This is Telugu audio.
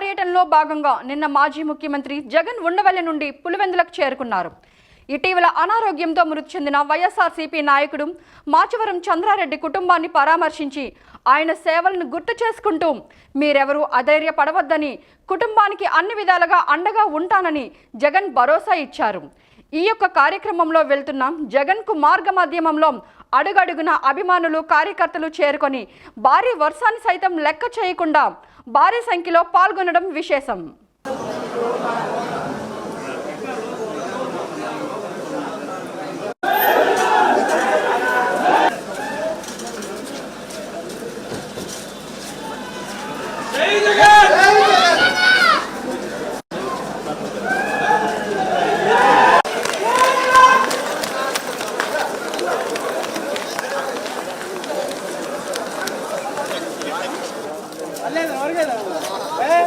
పర్యటనలో భాగంగా నిన్న మాజీ ముఖ్యమంత్రి జగన్ ఉండవల్లి నుండి పులివెందులకు చేరుకున్నారు. ఇటీవల అనారోగ్యంతో మృతి చెందిన వైఎస్ఆర్సీపీ నాయకుడు మాచవరం చంద్రారెడ్డి కుటుంబాన్ని పరామర్శించి ఆయన సేవలను గుర్తు చేసుకుంటూ మీరెవరూ అధైర్యపడవద్దని కుటుంబానికి అన్ని విధాలుగా అండగా ఉంటానని జగన్ భరోసా ఇచ్చారు. ఈ యొక్క కార్యక్రమంలో వెళ్తున్న జగన్కు మార్గ మాధ్యమంలో అడుగడుగున అభిమానులు కార్యకర్తలు చేరుకొని భారీ వర్షాన్ని సైతం లెక్క చేయకుండా భారీ సంఖ్యలో పాల్గొనడం విశేషం Hey, the guy! না হ্যাঁ?